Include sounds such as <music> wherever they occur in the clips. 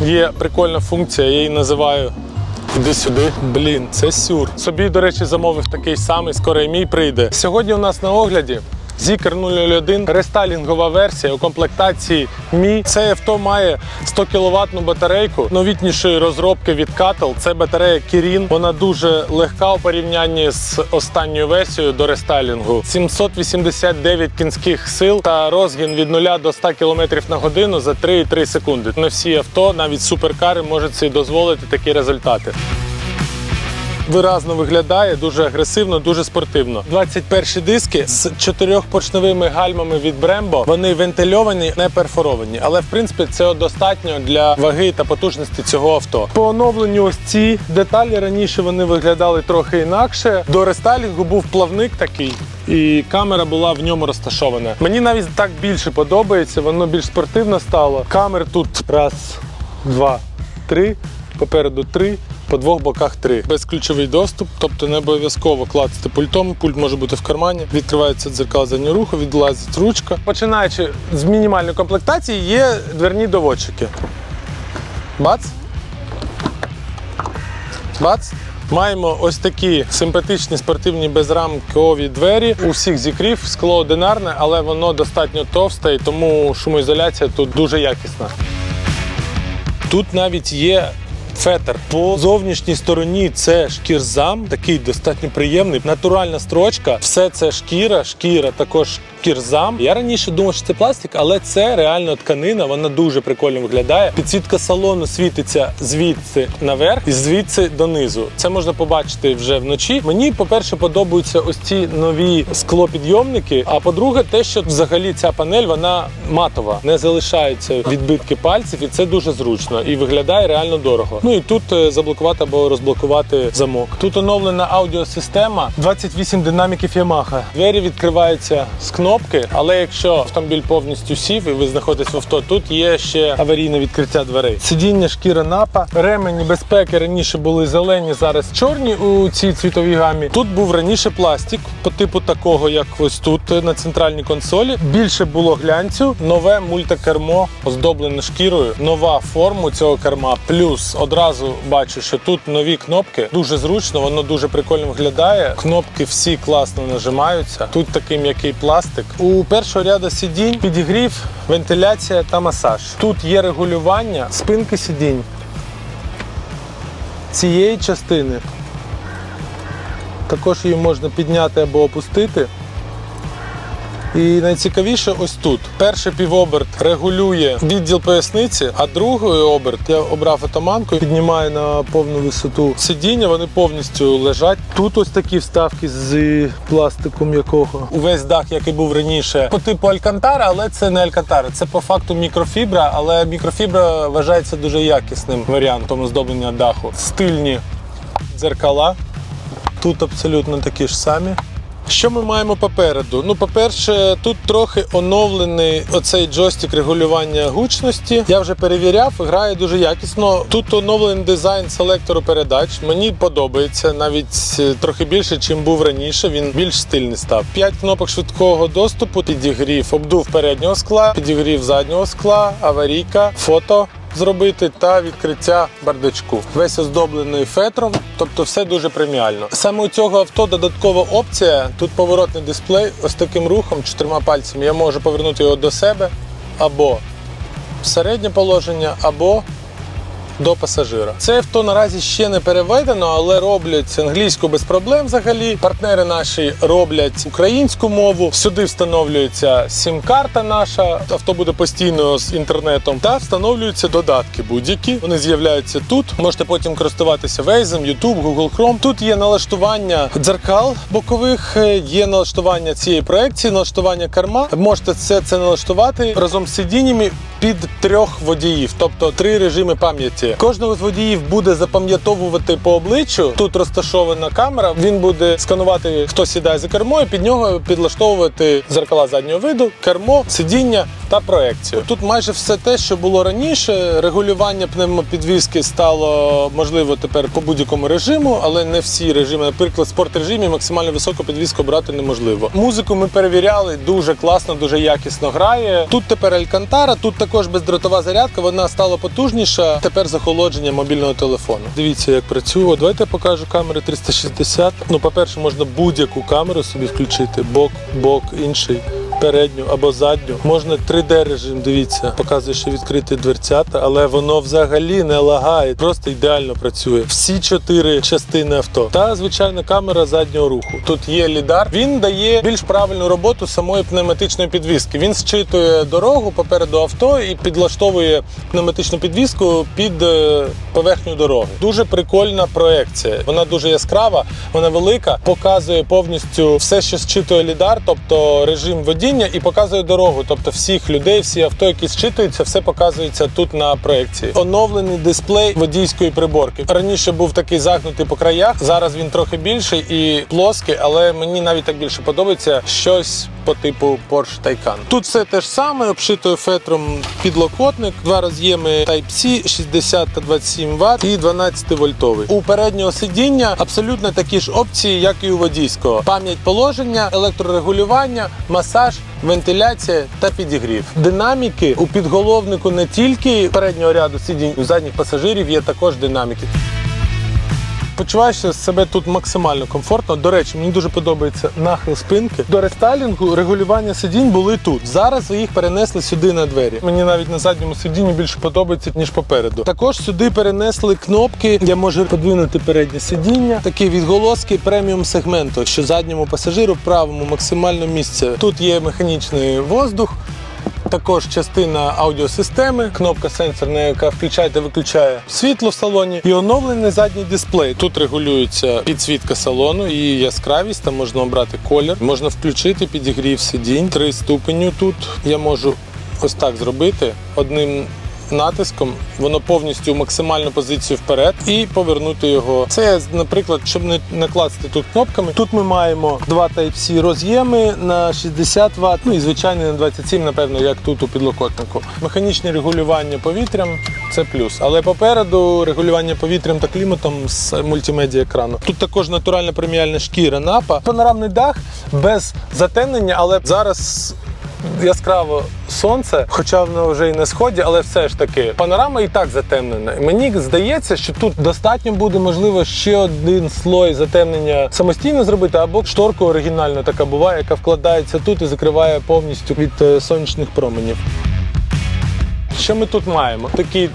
Є прикольна функція, я її називаю. Іди сюди. Блін, це сюр. Собі, до речі, замовив такий самий, скоро і мій прийде. Сьогодні у нас на огляді Zikr 001 рестайлінгова версія у комплектації Mi. Це авто має 100 кВт батарейку новітнішої розробки від Cattle. Це батарея Kirin. Вона дуже легка у порівнянні з останньою версією до рестайлінгу. 789 кінських сил та розгін від 0 до 100 км на годину за 3,3 секунди. Не всі авто, навіть суперкари, можуть собі дозволити такі результати. Виразно виглядає, дуже агресивно, дуже спортивно. 21 диски з чотирьохпоршневими гальмами від Brembo. Вони вентильовані, не перфоровані. Але в принципі це достатньо для ваги та потужності цього авто. По оновленню ось ці деталі раніше вони виглядали трохи інакше. До рестайлінгу був плавник такий. І камера була в ньому розташована. Мені навіть так більше подобається, воно більш спортивно стало. Камер тут раз, два, три, попереду три, по двох боках три. Безключовий доступ, тобто не обов'язково клацати пультом. Пульт може бути в кармані. Відкривається дзеркало заднього руху, відлазить ручка. Починаючи з мінімальної комплектації, є дверні доводчики. Бац. Бац. Маємо ось такі симпатичні спортивні безрамкові двері. У всіх зікрів скло одинарне, але воно достатньо товсте, і тому шумоізоляція тут дуже якісна. Тут навіть є фетр. По зовнішній стороні це шкірзам, такий достатньо приємний. Натуральна строчка. Все це шкіра, шкіра, також шкірзам. Я раніше думав, що це пластик, але це реально тканина. Вона дуже прикольно виглядає. Підсвітка салону світиться звідси наверх і звідси донизу. Це можна побачити вже вночі. Мені, по-перше, подобаються ось ці нові склопідйомники. А по-друге, те, що взагалі ця панель вона матова, не залишаються відбитки пальців, і це дуже зручно і виглядає реально дорого. Ну і тут е, заблокувати або розблокувати замок. Тут оновлена аудіосистема, 28 динаміків Yamaha. Двері відкриваються з кнопки, але якщо автомобіль повністю сів і ви знаходитесь в авто, тут є ще аварійне відкриття дверей. Сидіння шкіра напа, ремені безпеки раніше були зелені, зараз чорні у цій цвітовій гамі. Тут був раніше пластик по типу такого, як ось тут е, на центральній консолі. Більше було глянцю, нове мультикермо оздоблене шкірою, нова форма цього керма. Плюс одразу бачу, що тут нові кнопки. Дуже зручно, воно дуже прикольно виглядає. Кнопки всі класно нажимаються. Тут такий м'який пластик. У першого ряду сидінь підігрів, вентиляція та масаж. Тут є регулювання спинки сидінь цієї частини. Також її можна підняти або опустити. І найцікавіше ось тут. Перший півоберт регулює відділ поясниці, а другий оберт я обрав атаманку, піднімаю на повну висоту сидіння, вони повністю лежать. Тут ось такі вставки з пластиком якого. Увесь дах, який був раніше, по типу Алькантара, але це не Алькантара, це по факту мікрофібра, але мікрофібра вважається дуже якісним варіантом оздоблення даху. Стильні дзеркала. Тут абсолютно такі ж самі. Що ми маємо попереду? Ну, по-перше, тут трохи оновлений оцей джойстик регулювання гучності. Я вже перевіряв, грає дуже якісно. Тут оновлений дизайн селектору передач. Мені подобається навіть е, трохи більше, чим був раніше. Він більш стильний став. П'ять кнопок швидкого доступу, підігрів, обдув переднього скла, підігрів заднього скла, аварійка, фото зробити та відкриття бардачку. Весь оздоблений фетром, тобто все дуже преміально. Саме у цього авто додаткова опція. Тут поворотний дисплей. Ось таким рухом, чотирма пальцями, я можу повернути його до себе або в середнє положення, або до пасажира. Це авто наразі ще не переведено, але роблять англійську без проблем взагалі. Партнери наші роблять українську мову. Сюди встановлюється сім-карта наша. Авто буде постійно з інтернетом. Та встановлюються додатки будь-які. Вони з'являються тут. Можете потім користуватися Waze, YouTube, Google Chrome. Тут є налаштування дзеркал бокових, е, є налаштування цієї проекції, налаштування керма. Можете все це налаштувати разом з сидіннями під трьох водіїв, тобто три режими пам'яті. Функції. Кожного з водіїв буде запам'ятовувати по обличчю. Тут розташована камера. Він буде сканувати, хто сідає за кермо, і під нього підлаштовувати зеркала заднього виду, кермо, сидіння та проекцію. Тут майже все те, що було раніше. Регулювання пневмопідвіски стало можливо тепер по будь-якому режиму, але не всі режими. Наприклад, в спорт режимі максимально високу підвіску брати неможливо. Музику ми перевіряли дуже класно, дуже якісно грає. Тут тепер Алькантара, тут також бездротова зарядка. Вона стала потужніша. Тепер захолодження мобільного телефону. Дивіться, як працює. Давайте я покажу камери 360. Ну, по-перше, можна будь-яку камеру собі включити. Бок, бок, інший. Передню або задню. Можна 3D режим, дивіться, показує, що відкриті дверцята, але воно взагалі не лагає, просто ідеально працює. Всі чотири частини авто. Та звичайна камера заднього руху. Тут є лідар. Він дає більш правильну роботу самої пневматичної підвіски. Він зчитує дорогу попереду авто і підлаштовує пневматичну підвіску під е, поверхню дороги. Дуже прикольна проекція. Вона дуже яскрава, вона велика, показує повністю все, що зчитує лідар, тобто режим водіння, і показує дорогу. Тобто всіх людей, всі авто, які зчитуються, все показується тут на проекції. Оновлений дисплей водійської приборки. Раніше був такий загнутий по краях. Зараз він трохи більший і плоский, але мені навіть так більше подобається щось по типу Porsche Taycan. Тут все те ж саме, обшитою фетром підлокотник, два роз'єми Type-C, 60 та 27 Вт і 12 вольтовий. У переднього сидіння абсолютно такі ж опції, як і у водійського: пам'ять положення, електрорегулювання, масаж. Вентиляція та підігрів. Динаміки у підголовнику не тільки переднього ряду сидінь, у задніх пасажирів є також динаміки. Почуваєшся себе тут максимально комфортно. До речі, мені дуже подобається нахил спинки. До рестайлінгу регулювання сидінь були тут. Зараз їх перенесли сюди на двері. Мені навіть на задньому сидінні більше подобається ніж попереду. Також сюди перенесли кнопки. Я можу подвинути переднє сидіння. Такі відголоски преміум сегменту, що задньому пасажиру правому максимально місце. Тут є механічний воздух. Також частина аудіосистеми, кнопка сенсорна, яка включає та виключає світло в салоні, і оновлений задній дисплей. Тут регулюється підсвітка салону і яскравість. Там можна обрати колір, можна включити підігрів сидінь. Три ступеню тут я можу ось так зробити одним. Натиском воно повністю в максимальну позицію вперед і повернути його. Це, наприклад, щоб не накласти тут кнопками. Тут ми маємо два Type-C роз'єми на 60 Вт, ну і звичайний на 27, напевно, як тут у підлокотнику. Механічне регулювання повітрям це плюс. Але попереду регулювання повітрям та кліматом з мультимедіа екрану. Тут також натуральна преміальна шкіра напа. Панорамний дах без затемнення, але зараз яскраво сонце, хоча воно вже і на сході, але все ж таки панорама і так затемнена. Мені здається, що тут достатньо буде можливо ще один слой затемнення самостійно зробити, або шторку оригінальну така буває, яка вкладається тут і закриває повністю від е, сонячних променів. Що ми тут маємо? Такі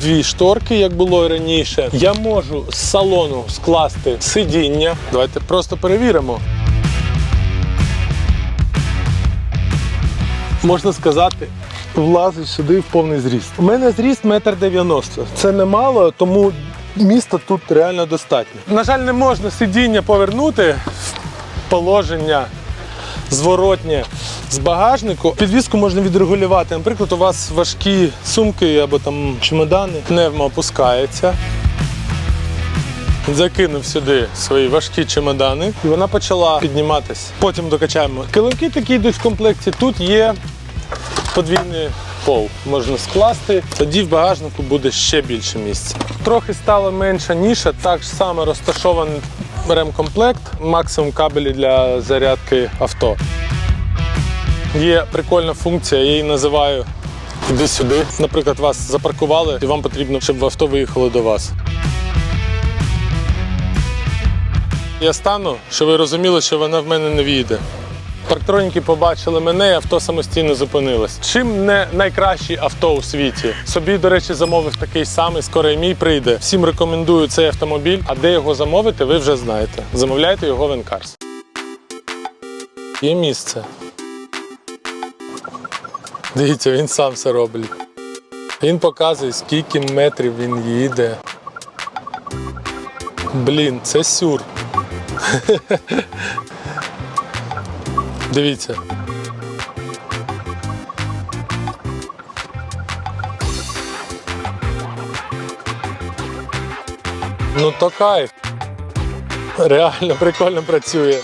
дві шторки, як було і раніше. Я можу з салону скласти сидіння. Давайте просто перевіримо. Можна сказати, влазить сюди в повний зріст. У мене зріст метр дев'яносто. Це немало, тому міста тут реально достатньо. На жаль, не можна сидіння повернути в положення зворотнє з багажнику. Підвіску можна відрегулювати. Наприклад, у вас важкі сумки або там чемодани, пневмо опускається. Закинув сюди свої важкі чемодани, і вона почала підніматись. Потім докачаємо. Килимки такі йдуть в комплекті. Тут є подвійний пол. Можна скласти, тоді в багажнику буде ще більше місця. Трохи стала менша ніша, так само розташований ремкомплект, максимум кабелі для зарядки авто. Є прикольна функція, я її називаю іди сюди. Наприклад, вас запаркували, і вам потрібно, щоб авто виїхало до вас. Я стану, щоб ви розуміли, що вона в мене не в'їде. Парктроніки побачили мене, і авто самостійно зупинилось. Чим не найкраще авто у світі? Собі, до речі, замовив такий самий, скоро і мій прийде. Всім рекомендую цей автомобіль. А де його замовити, ви вже знаєте. Замовляйте його в Енкарс. Є місце. Дивіться, він сам все робить. Він показує, скільки метрів він їде. Блін, це сюр. <laughs> Дивіться. Ну то кайф. Реально прикольно працює.